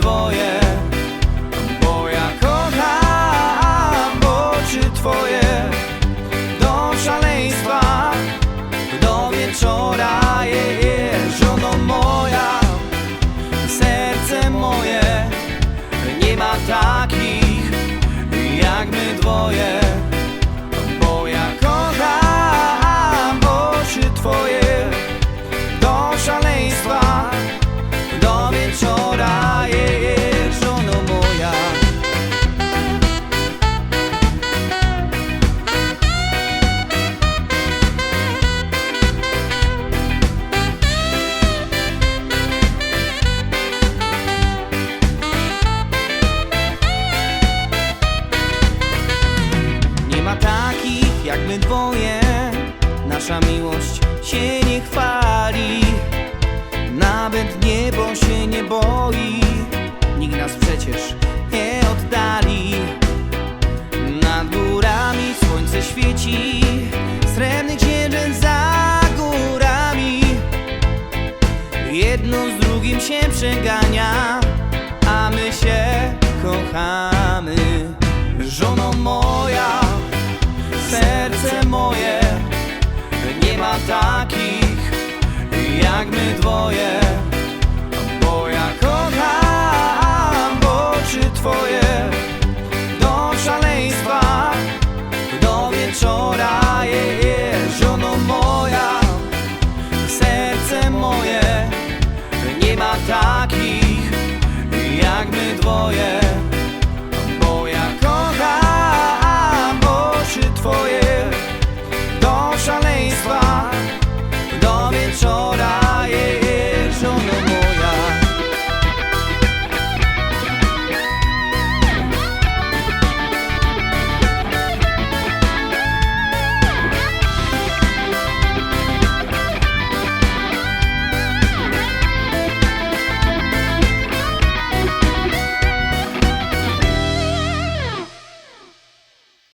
dwoje. Bo ja kocham oczy twoje. Do szaleństwa, do wieczora je, moja, serce moje. Nie ma takich jak my dwoje. My dwoje. Nasza miłość się nie chwali. Nawet niebo się nie boi. Nikt nas przecież nie oddali. Nad górami słońce świeci. Srebrny księżyc za górami. Jedno z drugim się przegania A my się kochamy. Żono moja, serce moje. Nie ma takich jak my dwoje. Bo ja kocham oczy twoje. Do szaleństwa, do wieczora je, je, Żono moja, serce moje. Nie ma takich jak my dwoje